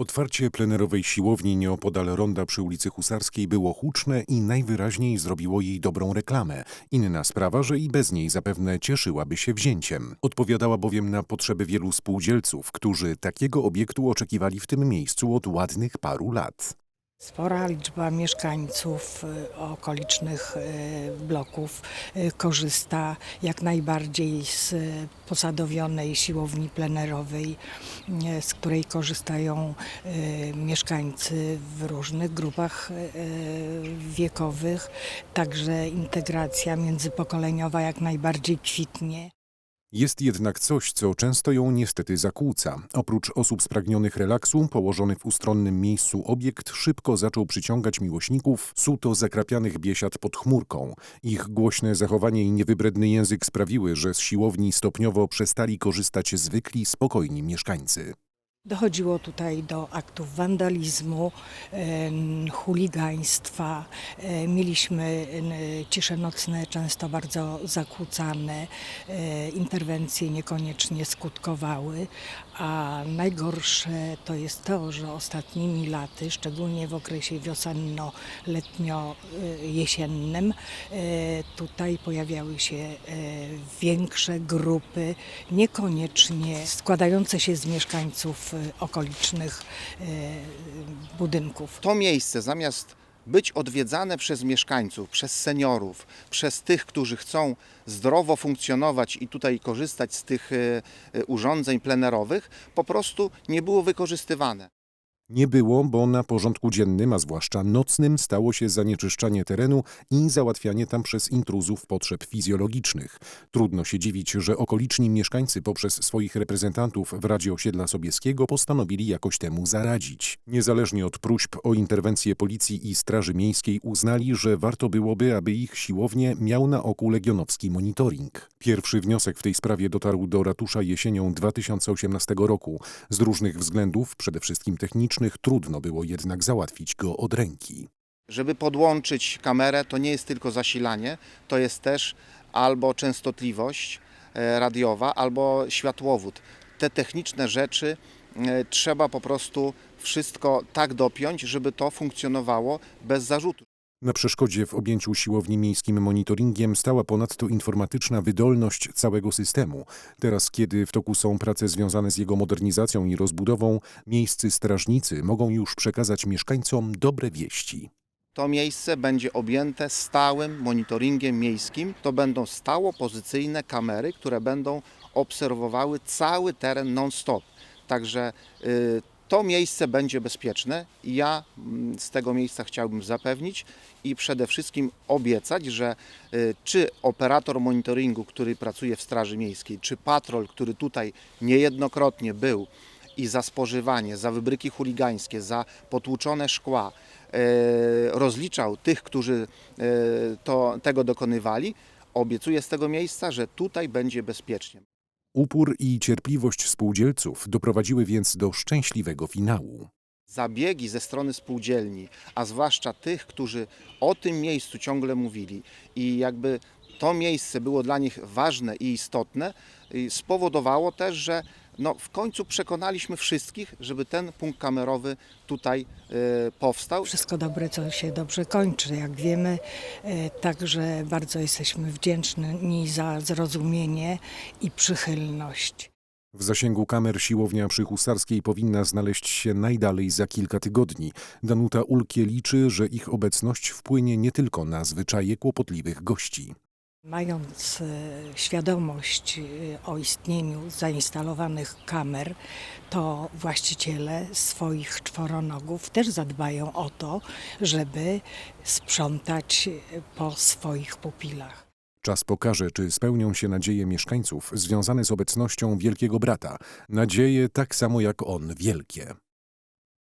Otwarcie plenerowej siłowni nieopodal ronda przy ulicy Husarskiej było huczne i najwyraźniej zrobiło jej dobrą reklamę. Inna sprawa, że i bez niej zapewne cieszyłaby się wzięciem. Odpowiadała bowiem na potrzeby wielu spółdzielców, którzy takiego obiektu oczekiwali w tym miejscu od ładnych paru lat. Spora liczba mieszkańców y, okolicznych y, bloków y, korzysta jak najbardziej z posadowionej siłowni plenerowej, z której korzystają mieszkańcy w różnych grupach wiekowych. Także integracja międzypokoleniowa jak najbardziej kwitnie. Jest jednak coś, co często ją niestety zakłóca. Oprócz osób spragnionych relaksu, położony w ustronnym miejscu obiekt szybko zaczął przyciągać miłośników suto zakrapianych biesiad pod chmurką. Ich głośne zachowanie i niewybredny język sprawiły, że z siłowni stopniowo przestali korzystać zwykli, spokojni mieszkańcy. Dochodziło tutaj do aktów wandalizmu, chuligaństwa. E, Mieliśmy cisze nocne często bardzo zakłócane. E, Interwencje niekoniecznie skutkowały, a najgorsze to jest to, że ostatnimi laty, szczególnie w okresie wiosenno-letnio-jesiennym, e, tutaj pojawiały się większe grupy, niekoniecznie składające się z mieszkańców okolicznych e, budynków. to miejsce zamiast być odwiedzane przez mieszkańców, przez seniorów, przez tych, którzy chcą zdrowo funkcjonować i tutaj korzystać z tych e, e, urządzeń plenerowych, po prostu nie było wykorzystywane. Nie było, bo na porządku dziennym, a zwłaszcza nocnym, stało się zanieczyszczanie terenu i załatwianie tam przez intruzów potrzeb fizjologicznych. Trudno się dziwić, że okoliczni mieszkańcy poprzez swoich reprezentantów w Radzie Osiedla Sobieskiego postanowili jakoś temu zaradzić. Niezależnie od próśb o interwencję policji i Straży Miejskiej uznali, że warto byłoby, aby ich siłownie miał na oku legionowski monitoring. Pierwszy wniosek w tej sprawie dotarł do ratusza jesienią 2018 roku. Z różnych względów, przede wszystkim technicznych, trudno było jednak załatwić go od ręki. Żeby podłączyć kamerę, to nie jest tylko zasilanie, to jest też albo częstotliwość e, radiowa, albo światłowód. Te techniczne rzeczy e, trzeba po prostu wszystko tak dopiąć, żeby to funkcjonowało bez zarzutu. Na przeszkodzie w objęciu siłowni miejskim monitoringiem stała ponadto informatyczna wydolność całego systemu. Teraz, kiedy w toku są prace związane z jego modernizacją i rozbudową, miejscy strażnicy mogą już przekazać mieszkańcom dobre wieści. To miejsce będzie objęte stałym monitoringiem miejskim. To będą stało pozycyjne kamery, które będą obserwowały cały teren non-stop. Także y, to miejsce będzie bezpieczne ja mm, z tego miejsca chciałbym zapewnić i przede wszystkim obiecać, że y, czy operator monitoringu, który pracuje w Straży Miejskiej, czy patrol, który tutaj niejednokrotnie był i za spożywanie, za wybryki chuligańskie, za potłuczone szkła, e, rozliczał tych, którzy e, to, tego dokonywali, obiecuję z tego miejsca, że tutaj będzie bezpiecznie. Upór i cierpliwość spółdzielców doprowadziły więc do szczęśliwego finału. Zabiegi ze strony spółdzielni, a zwłaszcza tych, którzy o tym miejscu ciągle mówili i jakby to miejsce było dla nich ważne i istotne, spowodowało też, że no, w końcu przekonaliśmy wszystkich, żeby ten punkt kamerowy tutaj y, powstał. Wszystko dobre, co się dobrze kończy, jak wiemy. E, Także bardzo jesteśmy wdzięczni za zrozumienie i przychylność. W zasięgu kamer siłownia przy Husarskiej powinna znaleźć się najdalej za kilka tygodni. Danuta Ulkie liczy, że ich obecność wpłynie nie tylko na zwyczaje kłopotliwych gości. Mając e, świadomość e, o istnieniu zainstalowanych kamer, to właściciele swoich czworonogów też zadbają o to, żeby sprzątać po swoich pupilach. Czas pokaże, czy spełnią się nadzieje mieszkańców związane z obecnością Wielkiego Brata. Nadzieje tak samo jak on wielkie.